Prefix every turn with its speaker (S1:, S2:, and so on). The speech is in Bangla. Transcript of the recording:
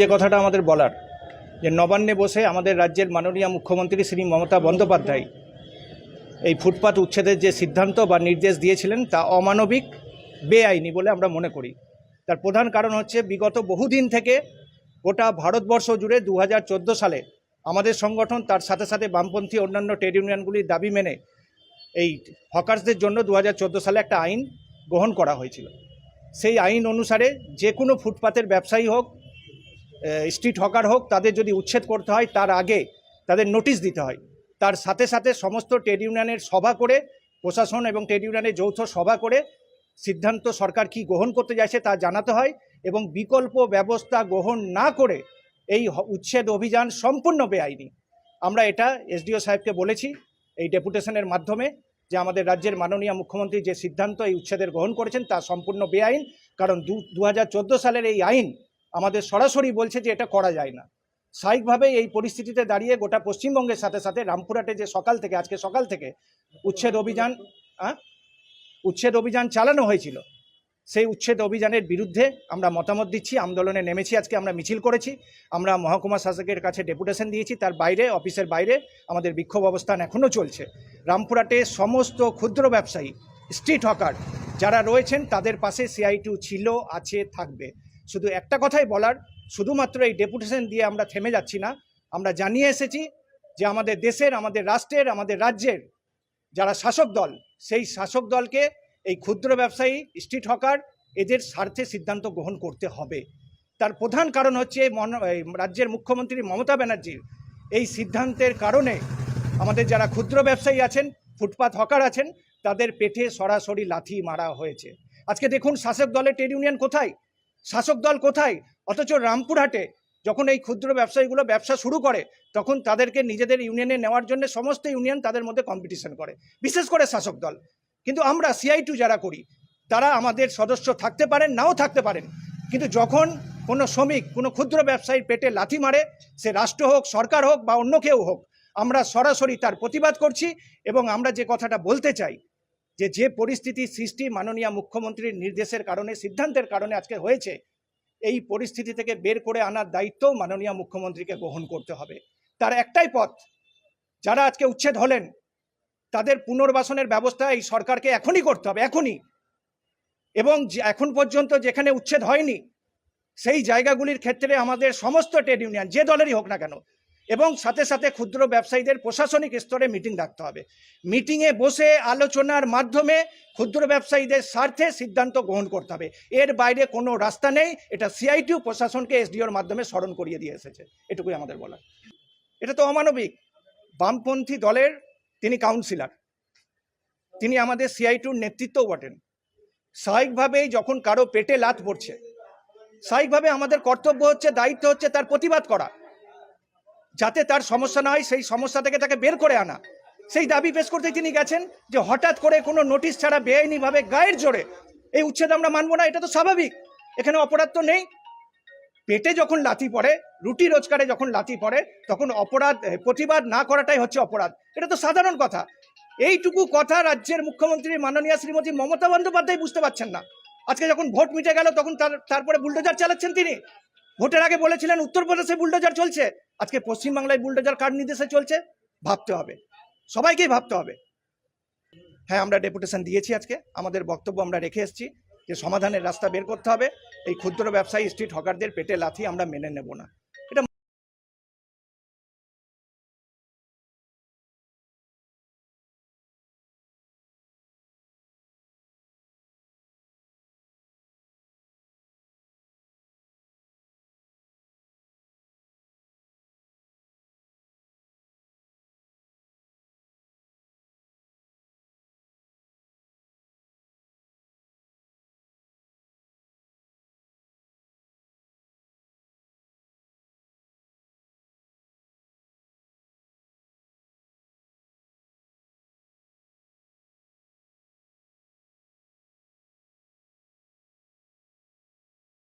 S1: যে কথাটা আমাদের বলার, যে নবান্নে বসে আমাদের রাজ্যের মাননীয় মুখ্যমন্ত্রী শ্রী মমতা বন্দ্যোপাধ্যায় এই ফুটপাত উচ্ছেদের যে সিদ্ধান্ত বা নির্দেশ দিয়েছিলেন তা অমানবিক, বেআইনি বলে আমরা মনে করি। তার প্রধান কারণ হচ্ছে বিগত বহুদিন থেকে গোটা ভারতবর্ষ জুড়ে দু হাজার চোদ্দ সালে আমাদের সংগঠন তার সাথে সাথে বামপন্থী অন্যান্য ট্রেড ইউনিয়নগুলির দাবি মেনে এই হকার্সদের জন্য দু হাজার চোদ্দ সালে একটা আইন গ্রহণ করা হয়েছিল। সেই আইন অনুসারে যে কোনো ফুটপাতের ব্যবসায়ী হোক স্ট্রিট হকার হোক, তাদের যদি উচ্ছেদ করতে হয়, তার আগে তাদের নোটিশ দিতে হয়। তার সাথে সাথে সমস্ত ট্রেড ইউনিয়নের সভা করে, প্রশাসন এবং ট্রেড ইউনিয়নের যৌথ সভা করে, সিদ্ধান্ত সরকার কি গ্রহণ করতে যাচ্ছে তা জানাতে হয় এবং বিকল্প ব্যবস্থা গ্রহণ না করে এই উচ্ছেদ অভিযান সম্পূর্ণ বেআইনি। আমরা এটা এসডিও সাহেবকে বলেছি এই ডেপুটেশনের মাধ্যমে যে আমাদের রাজ্যের মাননীয় মুখ্যমন্ত্রী যে সিদ্ধান্ত এই উচ্ছেদের গ্রহণ করেছেন তা সম্পূর্ণ বেআইন, কারণ দু সালের এই আইন আমাদের সরাসরি বলছে যে এটা করা যায় না। স্বাভাবিকভাবে এই পরিস্থিতিতে দাঁড়িয়ে গোটা পশ্চিমবঙ্গের সাথে সাথে রামপুরহাটে যে সকাল থেকে, আজকে সকাল থেকে উচ্ছেদ অভিযান? উচ্ছেদ অভিযান চালানো হয়েছিল। সেই উচ্ছেদ অভিযানের বিরুদ্ধে আমরা মতামত দিচ্ছি, আন্দোলনে নেমেছি, আজকে আমরা মিছিল করেছি, আমরা মহকুমা শাসকের কাছে ডেপুটেশন দিয়েছি, তার বাইরে, অফিসের বাইরে আমাদের বিক্ষোভ অবস্থান এখনও চলছে। রামপুরহাটে সমস্ত ক্ষুদ্র ব্যবসায়ী, স্ট্রিট হকার যারা রয়েছেন তাদের পাশে সিআইটিউ ছিল, আছে, থাকবে। শুধু একটা কথাই বলার, শুধুমাত্র এই ডেপুটেশন দিয়ে আমরা থেমে যাচ্ছি না। আমরা জানিয়ে এসেছি যে আমাদের দেশের, আমাদের রাষ্ট্রের, আমাদের রাজ্যের যারা শাসক দল, সেই শাসক দলকে এই ক্ষুদ্র ব্যবসায়ী, স্ট্রিট হকার এদের স্বার্থে সিদ্ধান্ত গ্রহণ করতে হবে। তার প্রধান কারণ হচ্ছে এই রাজ্যের মুখ্যমন্ত্রী মমতা ব্যানার্জির এই সিদ্ধান্তের কারণে আমাদের যারা ক্ষুদ্র ব্যবসায়ী আছেন, ফুটপাত হকার আছেন, তাদের পেটে সরাসরি লাথি মারা হয়েছে। আজকে দেখুন শাসক দলের ট্রেড ইউনিয়ন কোথায়? শাসক দল কোথায়? অথচ রামপুরহাটে যখন এই ক্ষুদ্র ব্যবসায়ীগুলো ব্যবসা শুরু করে, তখন তাদেরকে নিজেদের ইউনিয়নে নেওয়ার জন্য সমস্ত ইউনিয়ন তাদের মধ্যে কম্পিটিশন করে। বিশেষ করে শাসক দল। কিন্তু আমরা সিআই টু যারা করি, তারা আমাদের সদস্য থাকতে পারেন, নাও থাকতে পারেন। কিন্তু যখন কোনো শ্রমিক, কোনো ক্ষুদ্র ব্যবসায়ীর পেটে লাথি মারে, সে রাষ্ট্র হোক, সরকার হোক বা অন্য কেউ হোক, আমরা সরাসরি তার প্রতিবাদ করছি এবং আমরা যে কথাটা বলতে চাই যে যে পরিস্থিতি সৃষ্টি মাননীয় মুখ্যমন্ত্রীর নির্দেশের কারণে, সিদ্ধান্তের কারণে আজকে হয়েছে, এই পরিস্থিতি থেকে বের করে আনার দায়িত্ব মাননীয় মুখ্যমন্ত্রীকে গ্রহণ করতে হবে। তার একটাই পথ, যারা আজকে উচ্ছেদ হলেন, তাদের পুনর্বাসনের ব্যবস্থা এই সরকারকে এখনই করতে হবে, এখনই। এবং এখন পর্যন্ত যেখানে উচ্ছেদ হয়নি, সেই জায়গাগুলির ক্ষেত্রে আমাদের সমস্ত ট্রেড ইউনিয়ন, যে দলেরই হোক না কেন এবং সাথে সাথে ক্ষুদ্র ব্যবসায়ীদের প্রশাসনিক স্তরে মিটিং ডাকতে হবে। মিটিংয়ে বসে আলোচনার মাধ্যমে ক্ষুদ্র ব্যবসায়ীদের স্বার্থে সিদ্ধান্ত গ্রহণ করতে হবে। এর বাইরে কোনো রাস্তা নেই। এটা সিআইটিউ প্রশাসনকে এসডিওর মাধ্যমে স্মরণ করিয়ে দিয়ে এসেছে। এটুকুই আমাদের বলা এটা তো অমানবিক। বামপন্থী দলের তিনি কাউন্সিলর তিনি আমাদের সিআইটুর নেতৃত্বও বটেন। স্বাভাবিকভাবেই যখন কারও পেটে লাত পড়ছে, স্বাভাবিকভাবে আমাদের কর্তব্য হচ্ছে, দায়িত্ব হচ্ছে তার প্রতিবাদ করা। যাতে তার সমস্যা না হয়, সেই সমস্যা থেকে তাকে বের করে আনা। সেই দাবি পেশ করতে তিনি গেছেন যে হঠাৎ করে কোনো নোটিশ ছাড়া বেআইনিভাবে গায়ের জোরে এই উচ্ছেদ আমরা মানবো না, এটা তো স্বাভাবিক। এখানে অপরাধ তো নেই। পেটে যখন লাথি পড়ে, রুটি রোজগারে যখন লাথি পড়ে, তখন অপরাধ প্রতিবাদ না করাটাই হচ্ছে অপরাধ। এটা তো সাধারণ কথা। এইটুকু কথা রাজ্যের মুখ্যমন্ত্রী মাননীয় শ্রীমতী মমতা বন্দ্যোপাধ্যায় বুঝতে পারছেন না। আজকে যখন ভোট মিটে গেল, তখন তার, তারপরে বুলডোজার চালাচ্ছেন তিনি। ভোটের আগে বলেছিলেন উত্তরপ্রদেশে বুলডোজার চলছে। আজকে পশ্চিমবাংলায় বুলডোজার কার নির্দেশে চলছে? ভাবতে হবে। সবাইকেই ভাবতে হবে। হ্যাঁ আমরা ডেপুটেশন দিয়েছি আজকে। আমাদের বক্তব্য আমরা রেখে এসেছি যে সমাধানের রাস্তা বের করতে হবে। এই ক্ষুদ্র ব্যবসায়ী স্ট্রিট হকারদের পেটে লাথি আমরা মেনে নেব না।